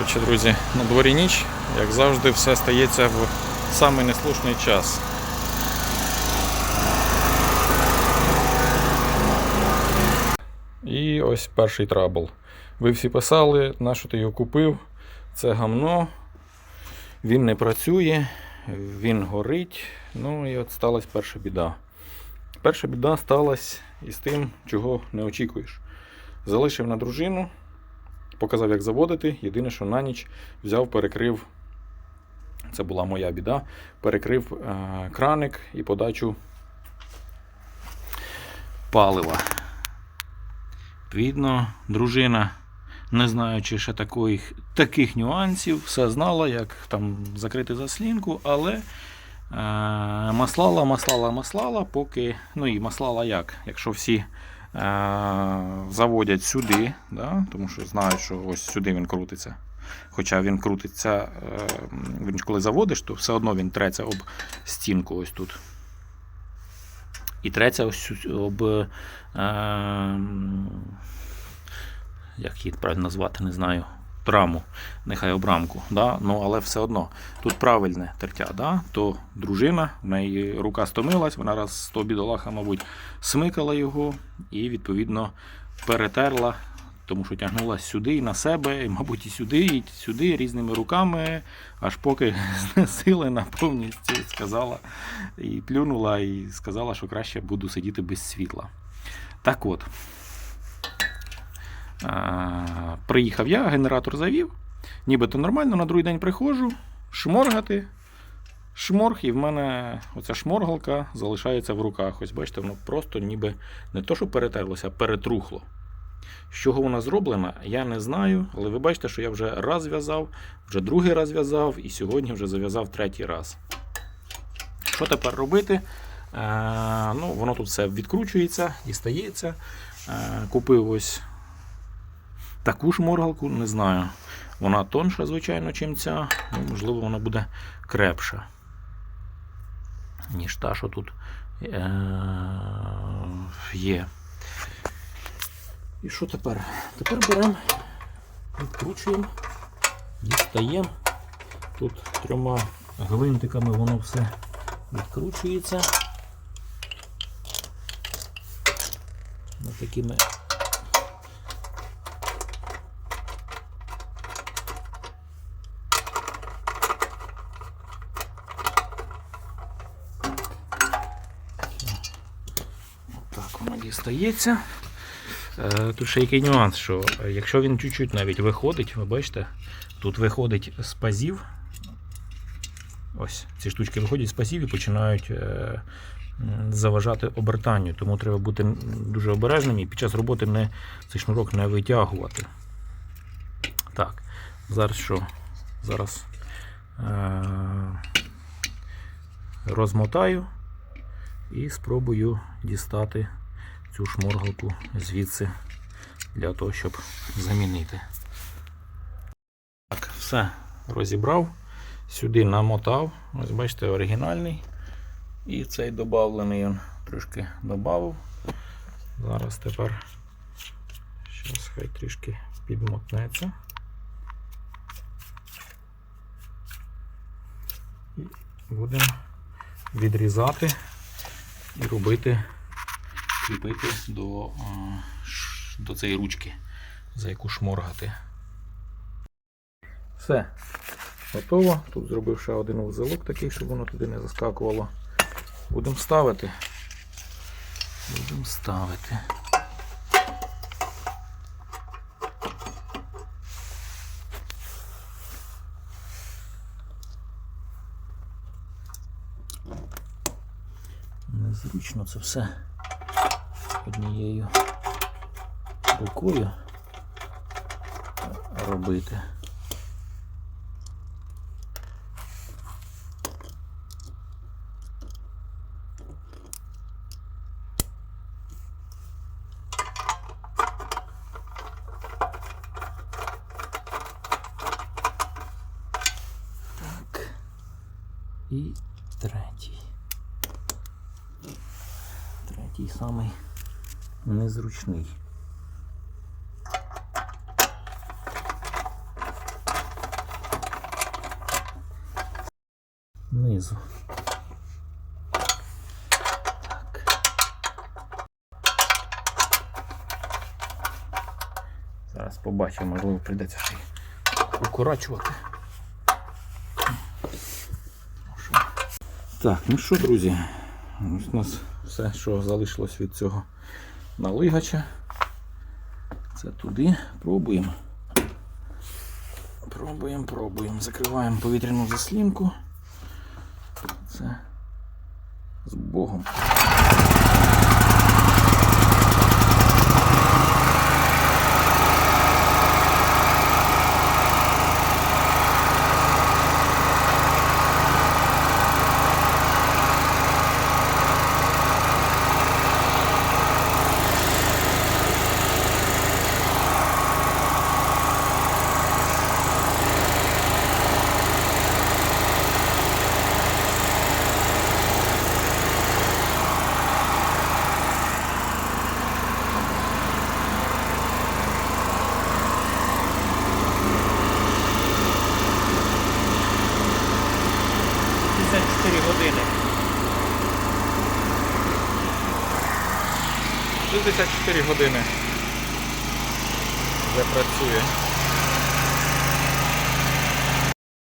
Коротше, друзі, на дворі ніч, як завжди, все стається в самий неслушний час. І ось перший трабл. Ви всі писали, на що ти його купив? Це гамно. Він не працює, він горить. Ну і от сталася перша біда. Перша біда сталася із тим, чого не очікуєш. Залишив на дружину, показав, як заводити. Єдине, що на ніч взяв, перекрив. Це була моя біда. Перекрив е, краник і подачу палива. Відповідно, дружина, не знаючи ще таких, таких нюансів, все знала, як там закрити заслінку, але е, маслала, маслала, маслала, поки. Ну і маслала як? Якщо всі заводять сюди, да, тому що знають, що ось сюди він крутиться. Хоча він крутиться, е, він коли заводиш, то все одно він треться об стінку ось тут. І треться ось об. Е, як її правильно назвати, не знаю. Раму, нехай об рамку. Да? Ну, але все одно. Тут правильне тертя, да? то дружина, в неї рука стомилась, вона раз того бідолаха, мабуть, смикала його і, відповідно, перетерла, тому що тягнула сюди і на себе, і, мабуть, і сюди, і сюди різними руками, аж поки знесилена повністю сказала і плюнула, і сказала, що краще буду сидіти без світла. Так от. Приїхав я, генератор завів. Нібито нормально, на другий день приходжу, шморгати. Шморг, і в мене оця шморгалка залишається в руках. Ось бачите, воно просто ніби не то, що перетерлося, а перетрухло. З чого вона зроблена, я не знаю, але ви бачите, що я вже раз зв'язав, вже другий раз зв'язав і сьогодні вже зав'язав третій раз. Що тепер робити? Е, ну, воно тут все відкручується, дістається. Е, купив ось таку ж моргалку, не знаю. Вона тонша, звичайно, чим ця. Ну, можливо, вона буде крепша, ніж та, що тут е- є. І що тепер? Тепер беремо, відкручуємо, дістаємо. Тут трьома гвинтиками воно все відкручується. Ось такими Так, воно дістається. Е, Тут ще який нюанс, що е, якщо він чуть-чуть навіть виходить, ви бачите, тут виходить з пазів. Ось ці штучки виходять з пазів і починають е, заважати обертанню. Тому треба бути дуже обережним і під час роботи не, цей шнурок не витягувати. Так, зараз що? Зараз розмотаю і спробую дістати цю шморгалку звідси для того, щоб замінити. Так, все розібрав. Сюди намотав. Ось бачите, оригінальний. І цей додавлений он трошки додав. Зараз тепер Щас хай трішки підмотнеться. І будемо відрізати і робити кріпити до, до цієї ручки, за яку шморгати. Все. Готово. Тут зробив ще один вузелок такий, щоб воно туди не заскакувало. Будемо ставити. Будемо ставити. Незручно це все однією рукою робити. І третій. Третій самий незручний. Низу. Так. Зараз побачимо, можливо, прийдеться ще й укорачувати. Так, ну що, друзі, ось у нас все, що залишилось від цього налигача. Це туди. Пробуємо. Пробуємо, пробуємо. Закриваємо повітряну заслінку. Це з Богом. години. 64 години вже працює.